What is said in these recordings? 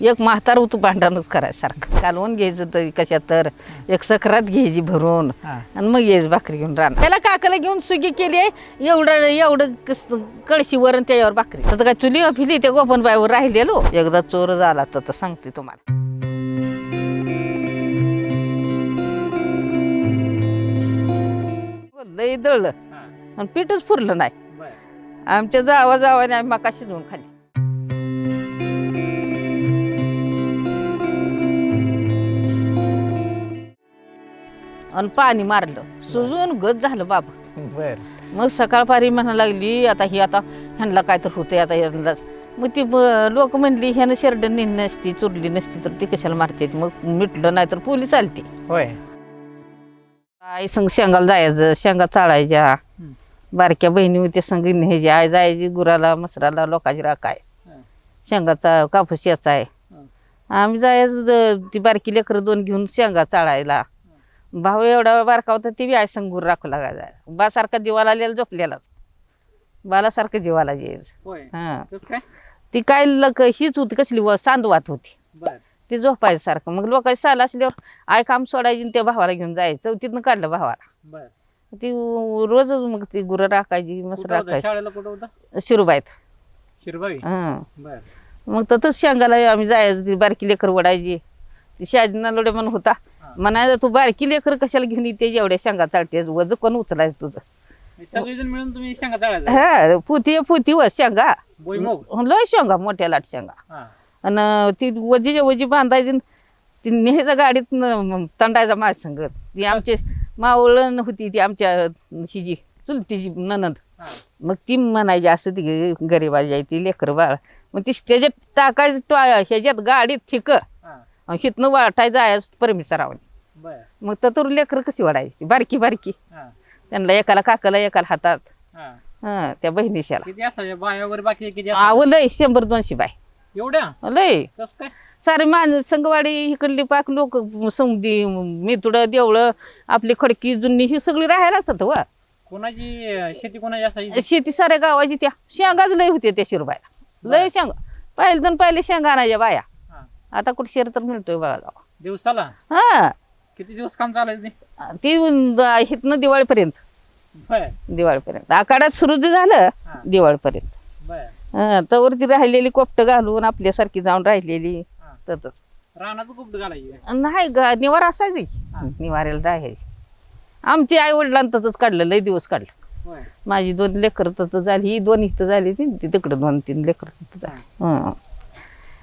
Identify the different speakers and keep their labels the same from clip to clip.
Speaker 1: एक म्हातार होतं भांडणच करायसारखं. कालवून घ्यायचं तर कशात तर एक सकरात घ्यायची भरून. आणि मग यायची भाकरी घेऊन राहणार त्याला काकाला घेऊन सुगी केली आहे. एवढं एवढं कस- कळशीवर आणि त्याच्यावर भाकरी. तर काय चुली फिली त्या गोपनबाईवर राहिलेलो. एकदा चोर झाला तर सांगते तुम्हाला. लय दळलं. आणि पीठच फुरलं नाही. आमच्या जावा जावाने आम्ही मका शिजवून खाली आणि पाणी मारलं. सुजून गज झालं बाबा
Speaker 2: बर.
Speaker 1: मग सकाळपारी म्हणा लागली आता ही आता ह्यांना काय तर होतंय आता ह्यांनाच मग ती लोक म्हणली ह्यानं शेरड नेली नसती चुरली नसती तर ती कशाला मारते मग मिटलं नाही तर पोलीस आलती.
Speaker 2: होय.
Speaker 1: आई संग शेंगाला जायचं शेंगा चाळायच्या. बारक्या बहिणी होत्या संग न्यायची आई जायची गुराला मसराला लोकांची राखाय शेंगाचा कापूस याचा आहे. आम्ही जायचं ती बारकी लेकरं दोन घेऊन शेंगा चाळायला. भाऊ एवढा बारका होता ती बी आई संग गुर राखू लागायचा बा सारखा जीवाला आलेला झोपलेलाच. बालासारखं जीवाला
Speaker 2: होय.
Speaker 1: हां.
Speaker 2: कस काय?
Speaker 1: ती काय लक हीच होती कसली व सांदवात होती.
Speaker 2: बर.
Speaker 1: ती झोपायचं सारखं मग लोकांची साल असल्यावर आय काम सोडायची आणि त्या भावाला घेऊन जायचं. चौथीतनं काढलं भावाला.
Speaker 2: बर.
Speaker 1: ती रोजच मग ती गुरं राखायची मस्त
Speaker 2: कुठं होता?
Speaker 1: राखायची.
Speaker 2: शाळेला कुठं होता?
Speaker 1: शिरुबाईत.
Speaker 2: शिरबावी
Speaker 1: हं.
Speaker 2: बर.
Speaker 1: मग तसंच शेंगाला आम्ही जायचं ती बारकी लेकर वडायची ती शाजीना लोडे म्हणून होता. म्हणायचं तू बारकी लेकर कशाला घेऊन येते एवढ्या शेंगा चालते? वज कोण उचलायचं तुझं.
Speaker 2: सगळेजण मिळून तुम्ही शेंगा
Speaker 1: हा पुती पुती व शेंगा.
Speaker 2: भुईमुग
Speaker 1: लय शेंगा मोठ्या लाट शेंगा.
Speaker 2: हा.
Speaker 1: आणि ती वजीच्या वजी बांधायची न ती न्यायचा गाडीत न- तंडायचा माझ्या संग ती आमची मावळण होती ती आमच्या हिची चुलतीची ननंद.
Speaker 2: हा.
Speaker 1: मग ती म्हणायची असं ती गरीबाजी आहे ती लेकर बाळ. मग ती त्याच्यात टाकायचं टॉ- ह्याच्यात गाडीत ठिक.
Speaker 2: हा
Speaker 1: हिथनं वाटायचं आहे परमिसरावं
Speaker 2: बर.
Speaker 1: मग तर तर लेकर कशी वाढायची? बारकी बारकी. त्यांना एकाला काकाला एकाला हातात.
Speaker 2: हा.
Speaker 1: त्या बहिणीशाला. लय शंभर दोनशे बाय.
Speaker 2: एवढ्या?
Speaker 1: लय. सारे मान संगवाडी इकडली पाक लोक समधी मितुडं देवळं आपली खडकी जुनी ही सगळी राहायला असतात वा.
Speaker 2: कोणाची शेती कोणाची असायची
Speaker 1: शेती साऱ्या गावाची त्या. शेंगाच लय होते त्या शिरबाया लय शेंगा. पाहिले दोन पहिले शेंगा आणायच्या बाया. आता कुठे शेर तर मिळतोय बघा गावा
Speaker 2: दिवसाला?
Speaker 1: हा.
Speaker 2: किती दिवस काम चालायचं ते
Speaker 1: ती इथनं दिवाळीपर्यंत.
Speaker 2: बर.
Speaker 1: दिवाळीपर्यंत. आकाडात सुरू जे झालं
Speaker 2: हा.
Speaker 1: दिवाळीपर्यंत.
Speaker 2: बर.
Speaker 1: हा तर ती राहिलेली कोपट घालून आपल्यासारखी जाऊन राहिलेली
Speaker 2: हा. रानाचं घालायची काय?
Speaker 1: नाही ग निवार असायची.
Speaker 2: हा.
Speaker 1: निवाऱ्याला राहायची आमची आई वडिलांना ततच काढलं लय दिवस काढलं.
Speaker 2: होय.
Speaker 1: माझी दोन लेकर तत झाली ही दोन इथं झाली ती ती तिकडं दोन तीन लेकर तिथं झाली. हं.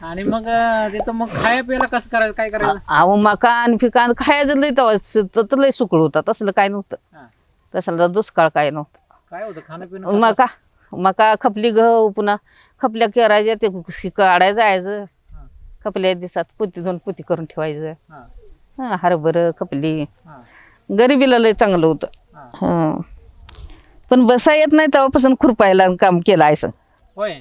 Speaker 2: आणि मग अं, तिथं मग खाया प्यायला कसं करायचं काय करायचं?
Speaker 1: अहो मकान फिकान खायचं लय तेव्हा तर लय सुकळ होता तसलं काय नव्हतं.
Speaker 2: हा.
Speaker 1: तसलं दुष्काळ काय नव्हतं.
Speaker 2: काय होतं खाणं पिणं?
Speaker 1: मका मका खपली गहू पुन्हा खपल्या केरायच्या ते काढायला जायचं
Speaker 2: हा,
Speaker 1: खपल्या दिवसात पुती दोन पुती करून ठेवायचं.
Speaker 2: हा,
Speaker 1: हं, हरभरं खपली.
Speaker 2: हा,
Speaker 1: गरिबीला लय चांगलं होतं.
Speaker 2: हा.
Speaker 1: हं. पण बसा येत नाही तेव्हापासून खुरपायला काम केलं आहे संग
Speaker 2: होय.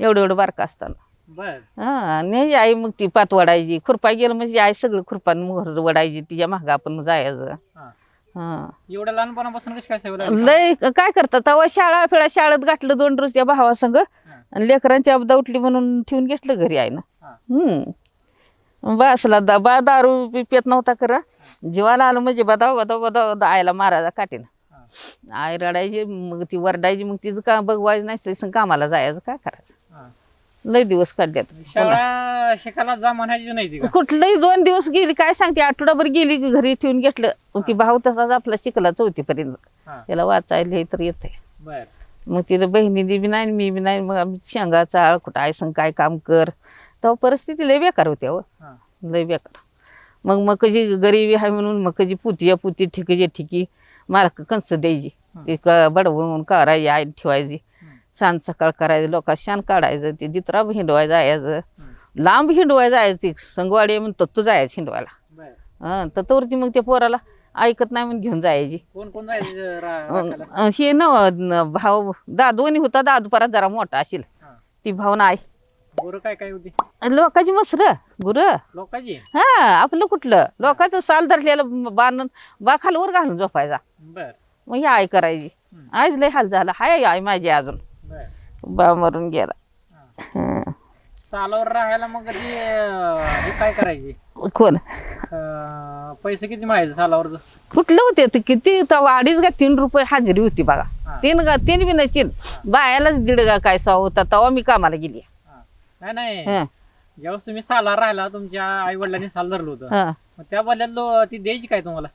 Speaker 1: एवढं एवढं बारका असताना.
Speaker 2: बर.
Speaker 1: हा नाही आई मग ती पात वडायची. खुरपाय गेलं म्हणजे आई सगळं खुरपान मोहर वडायची तिच्या मागं आपण जायचं.
Speaker 2: हा.
Speaker 1: हा.
Speaker 2: एवढ्या लहानपणापासून कशी काय सवय लागली?
Speaker 1: लय काय करतात? तेव्हा शाळा फिळा शाळेत गाठलं दोन रोज त्या भावासंग आणि लेकरांची अपदा उठली म्हणून ठेवून घेतलं घरी आहे ना
Speaker 2: हा.
Speaker 1: हम्म. बसला दा बा दारू पि- पित नव्हता खरं. जीवाला आलं म्हणजे बदाव बदाव बदाव आईला मारायचा काटीनं आई रडायची मग ती वरडायची मग तिचं का बघवायचं नाही तसं कामाला जायचं काय करायचं? लय दिवस काढल्यात.
Speaker 2: शाळा शिकायला जा म्हणायची नाही ती का?
Speaker 1: कुठलंही दोन दिवस गेली काय सांगते आठवडाभर गेली की घरी ठेवून घेतलं. ती भाऊ तसाच आपला शिकला चौथीपर्यंत
Speaker 2: हा.
Speaker 1: त्याला वाचायला हे तर येते
Speaker 2: बर.
Speaker 1: मग तिथं बहिणीने बी नाही मी बी नाही मग आम्ही शेंगा चाळ कुठं आई संग काय काम कर. तेव्हा परिस्थिती लय बेकार होती अहो.
Speaker 2: हा.
Speaker 1: लय बेकार. मग मग कशी गरिबी आहे म्हणून मग कशी पुतीया पुती ठिकीच्या ठिकी मला कंस द्यायची. ती क बडवून करायची आई ठेवायची. सांज सकाळ करायचं लोका शान काढायचं ते जित्रा हिंडवाय जायचं. लांब हिंडवाय जायचं ती संगवाडी म्हणतो तू जायचं हिंडवायला. हं तर तोवरती मग त्या पोराला ऐकत नाही म्हणून घेऊन जायची.
Speaker 2: कोण कोण जायचं
Speaker 1: हे न भाऊ दा दोन्ही होता दादू परत जरा मोठा असेल. ती भावना आहे
Speaker 2: गोरं काय काय होती?
Speaker 1: लोकांची मसर गुर.
Speaker 2: लोकांची?
Speaker 1: हा आपलं कुठलं? लोकांचं साल धरलेलं बांधून बा खालवर घालून झोपायचा. मग ही आई करायची. आईच लय हाल झाला. हाय आई माझी अजून. बा मरून गेला.
Speaker 2: सालावर राहायला मग हे काय करायचे?
Speaker 1: कोण?
Speaker 2: अं, पैसे किती माहिती सालावरच?
Speaker 1: कुठलं होते ते? किती? तेव्हा अडीच का तीन रुपये हजेरी होती बघा. तीन का तीन बी नचीन. बायालाच दीड का काय सहा होता तेव्हा मी कामाला गेली.
Speaker 2: नाही नाही.
Speaker 1: हं,
Speaker 2: ज्यावेळेस तुम्ही साला राहिला तुमच्या आई वडिलांनी साल धरलं होतं.
Speaker 1: हं.
Speaker 2: मग त्या बदल्यात लो- ती द्यायची काय तुम्हाला?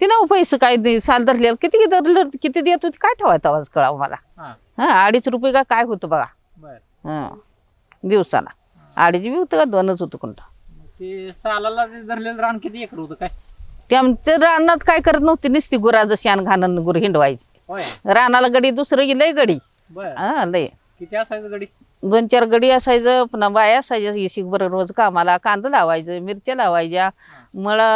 Speaker 1: ती नऊ पैसे काय दे- साल धरलेलं किती धरलं किती देत होती काय ठेवायचं आवाज कळावं मला?
Speaker 2: हा.
Speaker 1: हा अडीच रुपये का काय होतं बघा?
Speaker 2: बर.
Speaker 1: हं. दिवसाला. अडीच बी होतं का दोनच होतं कोणतं
Speaker 2: ते सालाला ते धरलेलं रान किती एकर होतं काय?
Speaker 1: ते आमच्या रानात काय करत नव्हती नुसती गुराचं शान घाणं गुर हिंडवायची.
Speaker 2: होय.
Speaker 1: रानाला गडी दुसरं गी लय गडी.
Speaker 2: बर.
Speaker 1: हा लय.
Speaker 2: किती असायचं गडी?
Speaker 1: दोन चार गडी असायचं पुन्हा बाया असायच्या येशीक बरं रोज कामाला. कांदा लावायचं मिरच्या लावायच्या. मला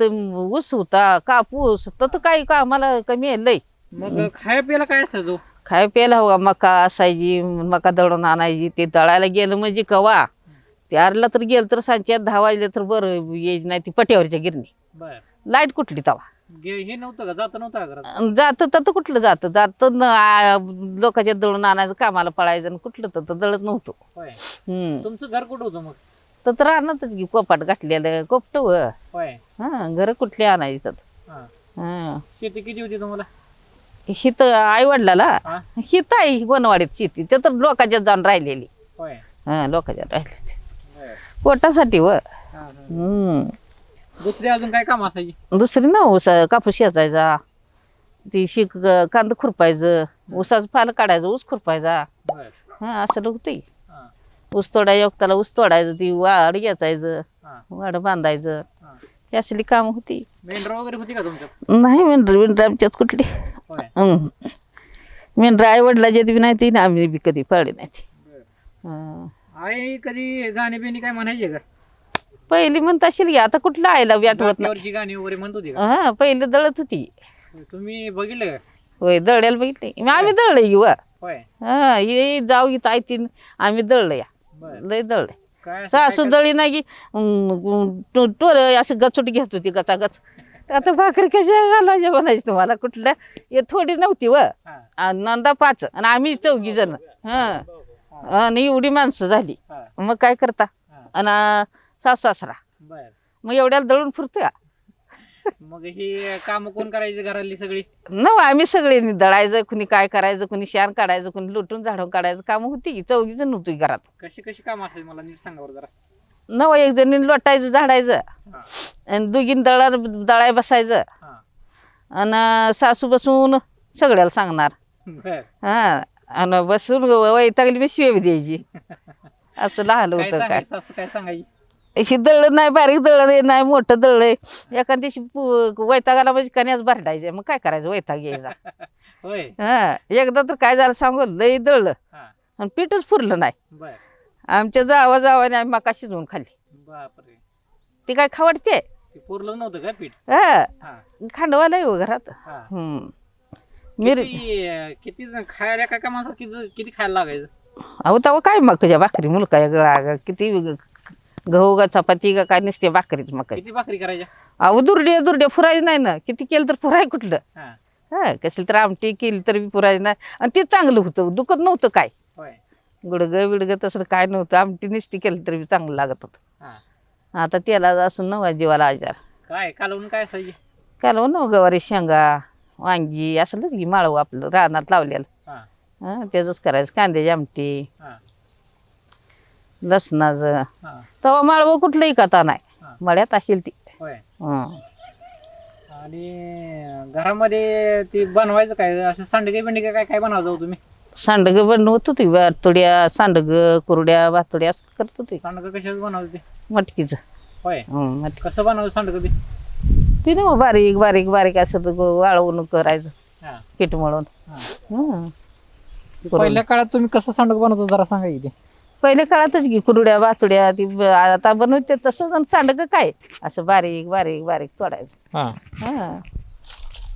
Speaker 1: ते ऊस होता कापूस तर काय कामाला कमी आहे लय.
Speaker 2: मग खाया प्यायला काय असायचं?
Speaker 1: खाय प्यायला हवा मका असायची मका दळून आणायची ते दळायला गेलं म्हणजे कवा. त्यारला तर गेलं तर सांच्यात दहा वाजले तर बरं यायची नाही ती पट्यावरच्या गिरणी.
Speaker 2: बर.
Speaker 1: लाइट कुठली तवा?
Speaker 2: गे- हे नव्हतं का? जात नव्हतं का घरात?
Speaker 1: अन जातं तर कुठलं जातं? जातं लोकांच्या दळून आणायचं कामाला पळायचं आणि कुठलं तर तर दळत नव्हतं.
Speaker 2: होय.
Speaker 1: हम्म.
Speaker 2: तुमचं घर कुठं होतं मग?
Speaker 1: तर तर आणतच की कोपाट गाठलेलं कोपट व.
Speaker 2: होय.
Speaker 1: हा घर कुठली आणायची तर
Speaker 2: हा.
Speaker 1: हा.
Speaker 2: शेती किती होती तुम्हाला?
Speaker 1: हित आई वडिलाला
Speaker 2: हा.
Speaker 1: हित आहे गोनवाडीत शेती. ते तर लोकांच्यात जाऊन राहिलेली.
Speaker 2: होय.
Speaker 1: हा लोकांच्यात राहिलेली.
Speaker 2: बर.
Speaker 1: पोटासाठी व.
Speaker 2: हा, हा.
Speaker 1: हम्म.
Speaker 2: दुसरी अजून काय काम असायची?
Speaker 1: दुसरी ना ऊस कापूस शेचायचा ती शिक कांदा खुरपायचं. ऊसाचं पालं काढायचं ऊस खुरपायचा. हा असं
Speaker 2: हा.
Speaker 1: ऊस तोडाय त्याला ऊस तोडायचं ती वाड
Speaker 2: हा.
Speaker 1: वाड बांधायचं.
Speaker 2: हा.
Speaker 1: ही असली कामं होती.
Speaker 2: मेंढर वगैरे होती का तुमच्यात?
Speaker 1: नाही मेंढर मेंढर आमच्यात कुठली.
Speaker 2: होय.
Speaker 1: हं. मेंढर आई वडिलाची बी नाही ती ना आम्ही बी कधी पाळली नाही ती
Speaker 2: बर.
Speaker 1: हं.
Speaker 2: आई कधी गाणी बिणी काय म्हणायचे का?
Speaker 1: पहिली म्हणत असेल की आता कुठलं आईला बी आठवत नाही.
Speaker 2: जातीवरची गाणी वगैरे म्हणत होती का?
Speaker 1: हा पहिलं दळत होती.
Speaker 2: तुम्ही बघितलं का?
Speaker 1: होय दळ्याला बघितले. मग आम्ही दळलं येऊ
Speaker 2: होय.
Speaker 1: हा ही जाऊ गीत आई तीन आम्ही दळलं या.
Speaker 2: बर.
Speaker 1: लय दळले.
Speaker 2: काय असं
Speaker 1: सासू दळी नाही की टोर असं गचोट घेत होती गचा गच आता भाकरी कशा घालायच्या म्हणायची तुम्हाला? कुठल्या? हे थोडी नव्हती व.
Speaker 2: हा.
Speaker 1: नंदा पाच. आणि आम्ही चौघी जण. हा. आणि एवढी माणसं झाली.
Speaker 2: हा.
Speaker 1: मग काय करता?
Speaker 2: हा.
Speaker 1: आणि सासू सासरा
Speaker 2: बर.
Speaker 1: मग एवढ्याला दळून फुरतं का
Speaker 2: मग ही काम कोण करायची घरातली सगळी?
Speaker 1: नव आम्ही सगळे दळायचं कुणी काय करायचं कुणी शान काढायचं कुणी लुटून झाडून काढायचं काम होती की चौघी जण होती घरात.
Speaker 2: कशी कशी काम असेल मला नीट सांगा बरं जरा.
Speaker 1: नव एक जणी लोटायचं झाडायचं.
Speaker 2: हा.
Speaker 1: आणि दोघीन दळा दळाय बसायचं.
Speaker 2: हा.
Speaker 1: आणि सासू बसून सगळ्याला सांगणार.
Speaker 2: बर.
Speaker 1: हा. आणि बसून वैतागली मी शिवे द्यायची. असं लहान
Speaker 2: काय
Speaker 1: होतं काय
Speaker 2: सांगायचं असं काय सांगायची?
Speaker 1: अशी दळण नाही बारीक दळण नाही मोठं दळलंय एखाद दिवशी पु- वैतागाला म्हणजे कन्याच भरडायचे मग काय करायचं? वैताग यायचा.
Speaker 2: होय.
Speaker 1: हा एकदा तर काय झालं सांगू? लई दळलं.
Speaker 2: हा.
Speaker 1: आणि पीठच फुरलं नाही.
Speaker 2: बर.
Speaker 1: आमच्या जावा जावाने आम्ही मका शिजवून खाल्ली.
Speaker 2: बापरे.
Speaker 1: ती काय खावडते?
Speaker 2: ते पुरलं नव्हतं का पीठ?
Speaker 1: हा.
Speaker 2: हा.
Speaker 1: खांडवाला येऊ घरात.
Speaker 2: हा.
Speaker 1: हम्म. मिरची.
Speaker 2: किती जण खायला काय काम किती किती खायला लागायचं?
Speaker 1: अहो तेव्हा काय मकाच्या भाकरी मुलका गळा. किती गहू का चपाती का काय नसते भाकरीच मका
Speaker 2: किती भाकरी करायच्या?
Speaker 1: अहो दुर्डे दुर्डे फुरायचं नाही ना. किती केलं तर फुराय कुठलं?
Speaker 2: हा.
Speaker 1: हा कसली तर आमटी केली तर बी नाही. आणि ते चांगलं होतं दुखत नव्हतं काय.
Speaker 2: होय.
Speaker 1: गुडगं बिडगं तसं काय नव्हतं आमटी नुसती केली तरी बी चांगलं लागत होतं.
Speaker 2: हा.
Speaker 1: आता त्याला असं नव्हा जीवाला आजार.
Speaker 2: काय कालवून काय असायची?
Speaker 1: काल हो ना गवारी शेंगा वांगी असं की माळव आपलं रानात लावलेलं.
Speaker 2: हा.
Speaker 1: हा त्याचंच करायचं कांद्याची आमटी.
Speaker 2: हा.
Speaker 1: लसणाचं.
Speaker 2: हा.
Speaker 1: तेव्हा माळव कुठलंही कथा नाही. मळ्यात असेल ती.
Speaker 2: होय.
Speaker 1: हं.
Speaker 2: आणि घरामध्ये ते बनवायचं काय? असं सांडगे बिंडगे काय काय बनवायचं हो तुम्ही?
Speaker 1: सांडगं बनवत होती वातोड्या सांडगं कुरड्या वातोड्या असं करत होती
Speaker 2: सांडगं कशाच बनवायचं ते?
Speaker 1: मटकीचं.
Speaker 2: होय.
Speaker 1: हं, मटकी.
Speaker 2: कसं बनवायचं सांडगं ते
Speaker 1: ती ना बारीक बारीक बारीक असं तर गो- वाळवून करायचं.
Speaker 2: हा.
Speaker 1: पीठ मळून.
Speaker 2: हा. पहिल्या काळात तुम्ही कसं सांडगं बनवतो जरा सांगा की ते
Speaker 1: पहिल्या काळातच की कुरड्या वातोड्या ती ब- आता बनवते तसंच आणि सांडगं काय? असं बारीक बारीक बारीक तोडायचं.
Speaker 2: हा.
Speaker 1: हां.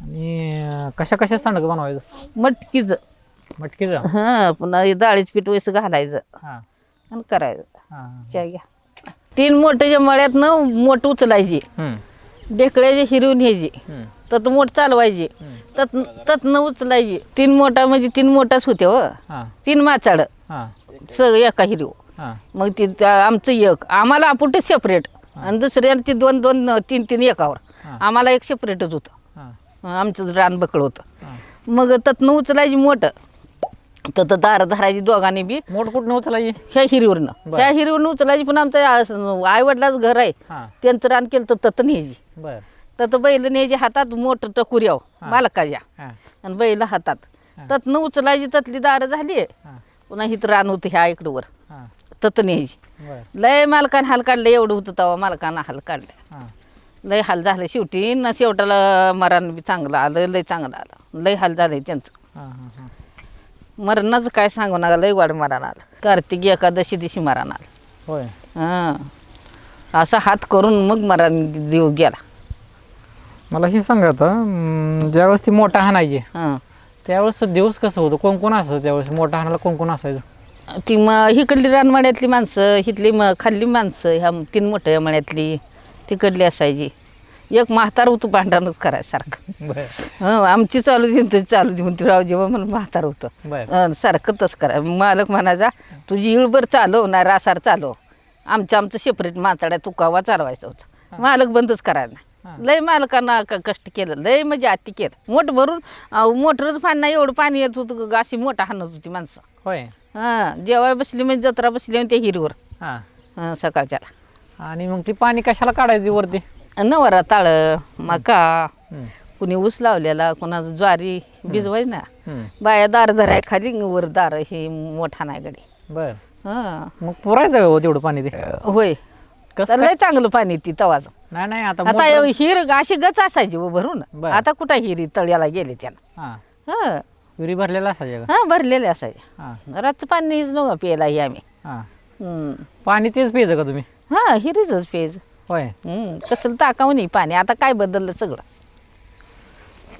Speaker 2: आणि कशा कशा सांडगं बनवायचं?
Speaker 1: मटकीचं.
Speaker 2: मटकीचं?
Speaker 1: हां पुन्हा हे डाळीचं पीठ वैसं घालायचं.
Speaker 2: हा.
Speaker 1: आणि करायचं.
Speaker 2: हा.
Speaker 1: चहा घ्या. तीन मोठ्याच्या मळ्यात न मोठ उचलायची.
Speaker 2: हम्म,
Speaker 1: ढेकळ्याची हिरवून घ्यायची.
Speaker 2: हम्म,
Speaker 1: तत मोठ चालवायची. तत तत न उचलायची. तीन मोठा म्हणजे तीन मोठाच होते हो.
Speaker 2: हा.
Speaker 1: तीन माचाड
Speaker 2: हा.
Speaker 1: सगळं एका हिरव
Speaker 2: हां.
Speaker 1: मग ती त्या- आमचं एक. आम्हाला आपुटे सेपरेट आणि दुसऱ्यांची दोन दोन तीन तीन एकावर. आम्हाला एक सेपरेटच होतं.
Speaker 2: हां.
Speaker 1: आमचं रान बकळ होतं. मग ततनं उचलायची मोठं. तर तर दार धरायची दोघांनी बी
Speaker 2: मोठ कुठं उचलायची?
Speaker 1: ह्या हिरीवरनं. ह्या हिरीवरनं उचलायची पण आमचं आई वडिलाच घर आहे.
Speaker 2: हां.
Speaker 1: त्यांचं रान केलं तर तत न्यायची.
Speaker 2: बर.
Speaker 1: तत बैल न्यायची हातात मोठं टकुऱ्याव. मालकाच्या.
Speaker 2: हां.
Speaker 1: आणि बैल हातात.
Speaker 2: हां.
Speaker 1: ततनं उचलायची ततली दारं झाली.
Speaker 2: हां.
Speaker 1: पुन्हा हिथं रान होतं ह्या इकडवर.
Speaker 2: हां.
Speaker 1: तत न्यायची लय मालकानं हाल काढलं एवढं होतं तेव्हा मालकानं हाल काढलं. लय हाल झालं. शेवटी न शेवटाला मरण बी चांगलं आलं लय चांगलं आलं. लय हाल झालंय त्यांचं. मरणाचं काय सांगू नका लय वाढ मरण आलं. कार्तिक एकादशी दिवशी मरण आलं.
Speaker 2: होय.
Speaker 1: हां. असा हात करून मग मरण जीव गेला.
Speaker 2: मला हे सांगा आता ज्यावेळेस ती मोठा हाणायची
Speaker 1: हां.
Speaker 2: त्यावेळेस दिवस कसं होतं? कोण कोण असायचं त्यावेळेस? मोठा हाणायला कोण कोण असायचं?
Speaker 1: ती मग हिकडली रानमाड्यातली माणसं हिथली म खाल्ली माणसं ह्या तीन मोठ्या मळ्यातली तिकडली असायची. एक म्हातार होतं भांडणच करायसारखं.
Speaker 2: बर.
Speaker 1: हं आमची चालू देऊन तुझी चालू देऊन ती राव जेव्हा म्हणून म्हातार होतं.
Speaker 2: बर.
Speaker 1: सारखं तसं करा. मालक म्हणायचा तुझी इळभर चालव ना रासार चालव. आमचं आमचं सेपरेट माचाड्या तुकावा चालवायचं होतं. मालक बंदच. नाही. लय मालकांना क- कष्ट केलं लय म्हणजे अति केलं. मोठ भरून मोटरच पाणी नाही एवढं पाणी येत होतं अशी मोठा हाणत होती माणसं.
Speaker 2: होय.
Speaker 1: हां जेव्हा बसली म्हणजे जत्रा बसली म्हणजे त्या हिरीवर.
Speaker 2: हां.
Speaker 1: सकाळच्याला.
Speaker 2: आणि मग ती पाणी कशाला काढायची वरती?
Speaker 1: नवरा ताळं मका कुणी ऊस लावलेला कुणाचं ज्वारी भिजवाय ना. बाया दार धराय खाली वर दार हे मोठा नाही गडी
Speaker 2: बर.
Speaker 1: हां.
Speaker 2: मग पुरायचं हो तेवढं पाणी ते?
Speaker 1: होय.
Speaker 2: कसं
Speaker 1: तर लय चांगलं पाणी ती तवाच.
Speaker 2: नाही नाही आता
Speaker 1: आता
Speaker 2: मोटर-
Speaker 1: हिर अशी गच असायची हो भरून.
Speaker 2: बरं.
Speaker 1: आता कुठं हिरी तळ्याला गेले त्यानं?
Speaker 2: हां.
Speaker 1: हा.
Speaker 2: विहिरी भरलेला असायचं का?
Speaker 1: हा भरलेले असायचे
Speaker 2: हां.
Speaker 1: रातचं पाणीच नव्हतं प्यायला ही आम्ही.
Speaker 2: हां. पाणी तेच प्यायचं का तुम्ही?
Speaker 1: हा हिरीच पेज
Speaker 2: होय.
Speaker 1: कसलं टाकावं नाही पाणी. आता काय बदललं सगळं?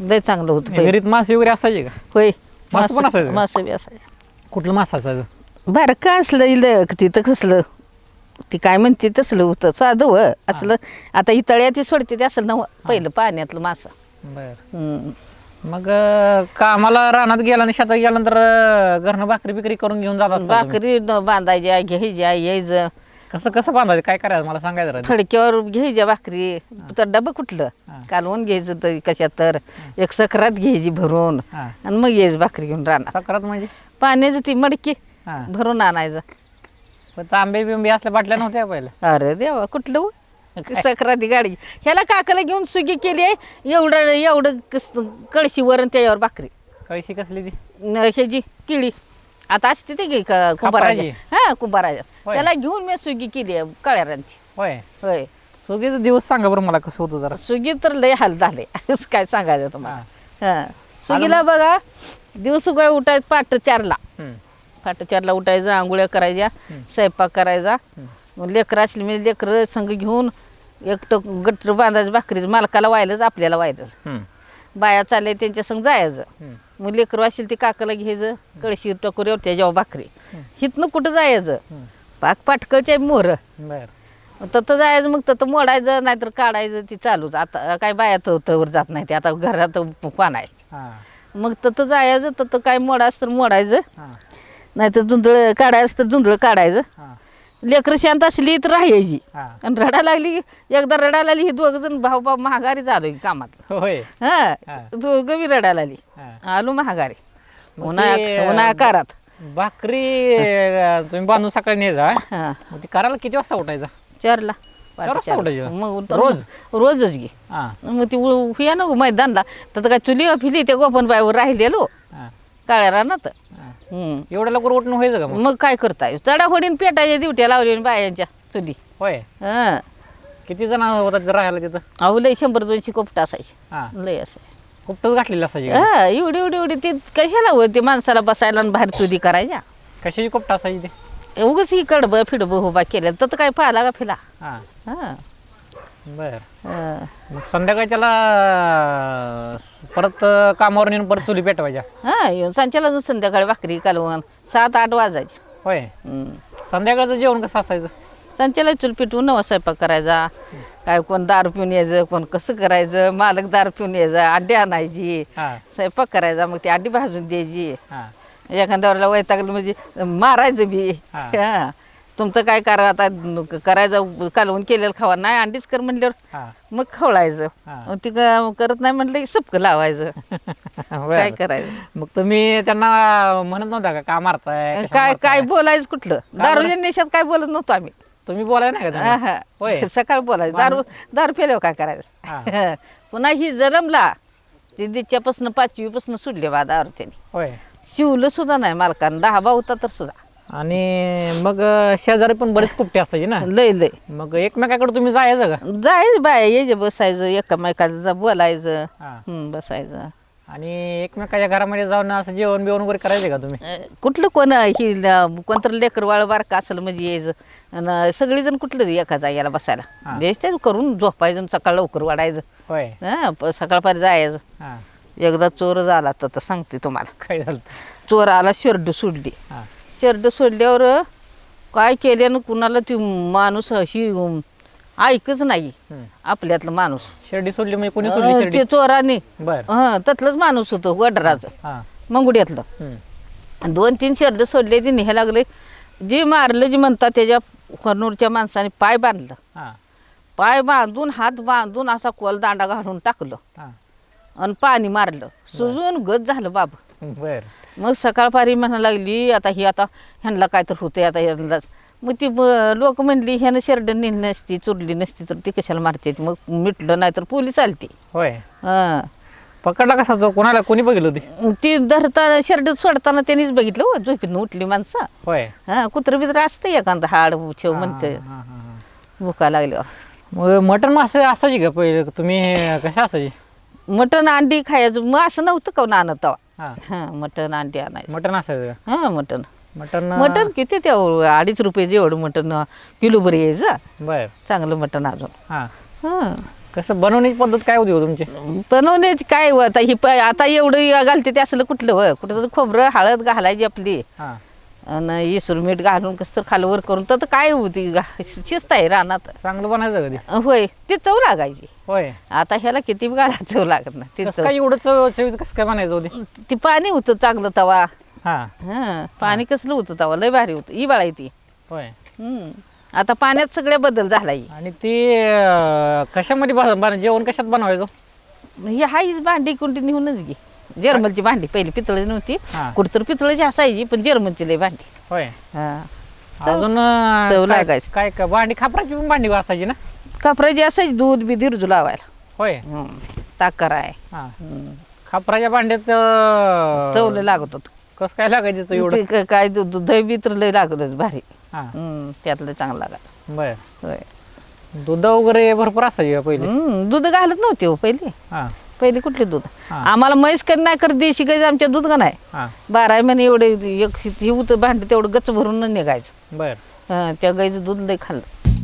Speaker 1: लय चांगलं होतं पहिले.
Speaker 2: विहिरीत मासे वगैरे असायचे का?
Speaker 1: होय.
Speaker 2: मासं पण असायचं?
Speaker 1: मासं बी असायचं.
Speaker 2: कुठलं मासा असायचं?
Speaker 1: बरं का असलं इलं तिथं कसलं? ती काय म्हणते तसलं होतं. साधं व. असलं आता ही तळ्यात सोडते ते असलं नव. पहिलं पाण्यातलं मासं.
Speaker 2: बर.
Speaker 1: हम्म.
Speaker 2: मग अं, कामाला रानात गेला आणि शेतात गेल्यानंतर अं, घरनं भाकरी बिकरी करून घेऊन जात असता तुम्ही.
Speaker 1: भाकरी न बांधायच्या घ्यायच्या यायचं.
Speaker 2: कसं कसं बांधायचं? काय करायचं? मला सांगायचं जरा.
Speaker 1: फडक्यावर घ्यायच्या भाकरी. तर डबं कुठलं. कालवून घ्यायचं तर कशात तर. एक सकरात घ्यायची भरून.
Speaker 2: हां.
Speaker 1: आणि मग यायचं भाकरी घेऊन राहणार
Speaker 2: सकरात म्हणजे?
Speaker 1: पाण्याचं ती मडकी
Speaker 2: हां.
Speaker 1: भरून आणायचं.
Speaker 2: पण तांबे बिंबे असल्या बाटल्या नव्हत्या पहिल्या
Speaker 1: अरे देवा कुठलं हो? सक्राती गाडी. ह्याला काकाला घेऊन सुगी केली आहे. एवढं एवढं कस कळशीवर आणि त्याच्यावर भाकरी.
Speaker 2: कळशी कसली ती?
Speaker 1: न- ह्याची किळी आता असते ते की क- कुंभाराच्या
Speaker 2: खापराची?
Speaker 1: हा
Speaker 2: होय.
Speaker 1: त्याला घेऊन मी सुगी केली आहे काळ्यारांची
Speaker 2: होय.
Speaker 1: होय.
Speaker 2: सुगीचा दिवस सांगा बरं मला कसं होतं जरा.
Speaker 1: सुगी तर लय हाल झाले. काय सांगायचं तुम्हाला.
Speaker 2: हां.
Speaker 1: सुगीला बघा दिवस काय उठायचं पाठ चारला. चारला उठायचं आंघोळ्या करायच्या स्वयंपाक करायचा. मग लेकरं असली म्हणजे लेकरं संग घेऊन एक टक गट्टर बांधायचं भाकरीचं मालकाला व्हायलाच आपल्याला व्हायचं
Speaker 2: हं.
Speaker 1: बाया चालले त्यांच्या संग जायचं. मग लेकरं असेल ते काकाला घ्यायचं कळशी टकोऱ्यावर त्याच्यावर भाकरी. हिथनं कुठं जायचं. पाक पाटकळच्या मोर ततं जायचं मग ततं मोडायचं नाहीतर काढायचं ती चालूच. आता काय बाया तवर जात नाही ते आता घरात पान आहे. मग ततं जायचं ततं काय मोडायचं तर मोडायचं. नाहीतर जुंधळ काढायचं तर जुंधळ काढायचं.
Speaker 2: हां.
Speaker 1: लेकरं शांत असली तर राहायची. आणि रडा लागली की एकदा रडायला लागली ही दोघ जण भाऊ भाऊ महागारी झालो कामात
Speaker 2: होय.
Speaker 1: हा.
Speaker 2: हा.
Speaker 1: दोघं बी रडायला लागली. आलो महागारी.
Speaker 2: मग
Speaker 1: उन्हाळ्या
Speaker 2: ते,
Speaker 1: उन्हाळ्याकारात
Speaker 2: भाकरी तुम्ही बांधून सकाळी
Speaker 1: हा.
Speaker 2: मग ती करायला किती वाजता उठायचा?
Speaker 1: चारला? मग
Speaker 2: रोज?
Speaker 1: रोजच घे. मग ती हुया नको मैदानला. तर काय चुली फिली त्या गोपनबाईवर राहिलेलो.
Speaker 2: हां.
Speaker 1: काळ्या रानात. हम्म.
Speaker 2: एवढं लवकर उठणं व्हायचं का मग?
Speaker 1: मग काय करताय? चढाफडीन पेटायच्या दिवट्या लावल्या बायांच्या चुली.
Speaker 2: होय?
Speaker 1: हा.
Speaker 2: किती जण होतात राहायला तिथं?
Speaker 1: अहो लय शंभर दोनशे कोपट असायचे.
Speaker 2: हां.
Speaker 1: लय असं
Speaker 2: कुठंच घातलेली असायची का?
Speaker 1: हा एवढी एवढी एवढी ती कशाला होती माणसाला बसायला आणि बाहेर चुली करायच्या?
Speaker 2: कशाची कोपटा असायची ते?
Speaker 1: उगच ही कडबं फिडबं उभा केल्या. तर काय पाहिला का फिला?
Speaker 2: हां.
Speaker 1: हा.
Speaker 2: बर.
Speaker 1: हा.
Speaker 2: मग संध्याकाळी त्याला अं, परत कामावर नेऊन परत चुली पेटवायच्या?
Speaker 1: हा येऊन सांच्याला जाऊन संध्याकाळी भाकरी कालवण सात आठ वाजायचे.
Speaker 2: होय.
Speaker 1: हम्म.
Speaker 2: संध्याकाळचं जेवण कसं असायचं?
Speaker 1: संचाला चूल पिटवून नवा स्वयंपाक करायचा. काय कोण दारू पिऊन यायचं कोण कसं करायचं मालक दारू पिऊन यायचं अंडी आणायची.
Speaker 2: हां.
Speaker 1: स्वयंपाक करायचा मग ती अंडी भाजून द्यायची.
Speaker 2: हां.
Speaker 1: एखाद्यावरला वैतागलं म्हणजे मारायचं बी.
Speaker 2: हा.
Speaker 1: हा. तुमचं काय करा आता? करायचं कालवून केलेलं खावा नाही अंडीच कर म्हणल्यावर मग खवळायचं. ती करत नाही म्हणलं सपकं लावायचं. काय. करायचं?
Speaker 2: मग तुम्ही त्यांना म्हणत नव्हता का? का मारताय?
Speaker 1: काय? काय बोलायचं कुठलं? दारूच्या नेशात काय बोलत नव्हतो आम्ही.
Speaker 2: तुम्ही बोलाय नाही का. होय.
Speaker 1: सकाळ बोलायचं. दारू दारू पेल्यावर काय करायचं? पुन्हा ही जलमला ती दिच्यापासून पाचवीपासून सुटले बा दारू त्याने. शिवलं सुद्धा नाही मालकानं. दहा बा होता तर सुद्धा.
Speaker 2: आणि मग शेजारी पण बरेच कुपटे असायचे ना?
Speaker 1: लय लय.
Speaker 2: मग एकमेकाकडे तुम्ही जायचं का?
Speaker 1: जायचं बाय यायचं बसायचं एकमेकाचं जा बोलायचं.
Speaker 2: हा.
Speaker 1: हं, बसायचं.
Speaker 2: आणि एकमेकाच्या घरामध्ये जाऊन असं जेवण बिवण वगैरे करायचं का तुम्ही?
Speaker 1: अं, कुठलं कोण ही ल- कोणतं लेकर वाळ बारका असेल म्हणजे यायचं. आणि सगळीजण कुठलं एका जाग्याला बसायला. द्यायचं ते करून झोपायचं आणि सकाळ लवकर वाढायचं.
Speaker 2: होय.
Speaker 1: हां प- सकाळपारी जायचं.
Speaker 2: हा.
Speaker 1: एकदा चोर झाला तर तर सांगते तुम्हाला.
Speaker 2: काय झालं?
Speaker 1: चोर आला शर्ट सोडली.
Speaker 2: हा.
Speaker 1: शर्ट सोडल्यावर काय केल्यानं कुणाला ती माणूस ही ऐकच नाही. आपल्यातलं माणूस.
Speaker 2: शिर्डी सोडली म्हणजे कोणी सोडली शिर्डी
Speaker 1: ते चोराने.
Speaker 2: बर.
Speaker 1: हं त्यातलंच माणूस होतं वडराचं
Speaker 2: हा.
Speaker 1: मंगुड्यातलं.
Speaker 2: हम्म.
Speaker 1: दोन तीन शर्ट सोडले ते न्यायला लागले. जे मारलं जे म्हणतात त्याच्या कर्नूरच्या माणसाने पाय बांधलं.
Speaker 2: हा.
Speaker 1: पाय बांधून हात बांधून असा कोल दांडा घालून टाकलं.
Speaker 2: हा.
Speaker 1: आणि पाणी मारलं. सुजून गज झालं बाब.
Speaker 2: बर.
Speaker 1: मग सकाळपारी म्हणा लागली आता ही आता ह्यांना काय तर होते आता ह्यांनाच मग ती लोक म्हणली ह्यानं शर्ट नेली नसती चुरली नसती तर ती कशाला मारते? मग मिटलं नाही तर पोलीस आलती.
Speaker 2: होय.
Speaker 1: हं.
Speaker 2: पकडला कसा जो कोणाला कोणी बघितलं होती
Speaker 1: ती धरताना शर्ट सोडताना त्यांनीच बघितलं हो झोपीतून उठली माणसं.
Speaker 2: होय.
Speaker 1: हा कुत्र बित्र असतं एखादं हाड ठेव म्हणते
Speaker 2: हा, हा, हा.
Speaker 1: भुका लागल्यावर.
Speaker 2: मग मटण मासे असायची का पहिले? तुम्ही कशा असायची?
Speaker 1: मटण अंडी खायचं मग असं नव्हतं का नाणं तवा?
Speaker 2: हा
Speaker 1: हा मटण अंडी आणायचं
Speaker 2: मटण असायचं?
Speaker 1: हा मटण
Speaker 2: मटण
Speaker 1: मटण किती ते अडीच रुपये जेवढं मटण किलो बरं यायचं
Speaker 2: बर
Speaker 1: चांगलं मटण अजून
Speaker 2: हा
Speaker 1: हा
Speaker 2: कसं बनवण्याची पद्धत काय होती हो तुमची
Speaker 1: बनवण्याची काय हो आता ही प आता एवढं घालते ते असलं कुठलं व कुठं तर खोबरं हळद घालायची आपली
Speaker 2: हा
Speaker 1: आणि इसर मीठ घालून कसं तर खालवर करून तर काय होती गा- शिस्त आहे रानात.
Speaker 2: चांगलं बनायचं कधी?
Speaker 1: होय. ते चव लागायची.
Speaker 2: होय.
Speaker 1: आता ह्याला किती बी घाला चव लागत नाही. ती
Speaker 2: कसं
Speaker 1: चव.
Speaker 2: काय एवढं चव चवीत कसं काय बनायचं होती
Speaker 1: ती पाणी होतं चांगलं तवा.
Speaker 2: हा.
Speaker 1: हं पाणी कसलं होतं तवा लय भारी होतं. ही बाळा ती.
Speaker 2: होय.
Speaker 1: हं. आता पाण्यात सगळ्या बदल झालाय
Speaker 2: आणि ती अं, कशामध्ये बन- बन- जेवण कशात बनवायचं?
Speaker 1: ही हाईच भांडी कुंडी नेऊनच घे. जर्मलची भांडी पहिली पितळी नव्हती.
Speaker 2: हा.
Speaker 1: कुठतर पितळीची असायची पण जर्मलची लय भांडी.
Speaker 2: होय.
Speaker 1: हा. चव-
Speaker 2: अजून अं,
Speaker 1: चव
Speaker 2: काय-
Speaker 1: लागायची.
Speaker 2: काय काय भांडी खापराची पण भांडी असायची ना?
Speaker 1: कापराची असायची दूध बी दिरजू लावायला.
Speaker 2: होय.
Speaker 1: ताकर आहे.
Speaker 2: हा. खापराच्या भांड्यात अं,
Speaker 1: चव लय लागत होत.
Speaker 2: कसं काय लागायचं एवढं?
Speaker 1: काय दूध दही बी तर लय लागतच भारी.
Speaker 2: हा.
Speaker 1: हं. त्यातलं चांगलं लागत
Speaker 2: बर.
Speaker 1: होय.
Speaker 2: दूध वगैरे भरपूर असायची का पहिले.
Speaker 1: दूध घालत नव्हते हो पहिले.
Speaker 2: हा.
Speaker 1: पहिले कुठले दूध. आम्हाला म्हैस कधी नाही कर देशी गाईचं आमच्या दूध का नाही? बारा महिने एवढे एक हे होतं भांड तेवढं गच्च भरून निघायचं.
Speaker 2: बर.
Speaker 1: त्या गाईचं दूध लय खाल्लं.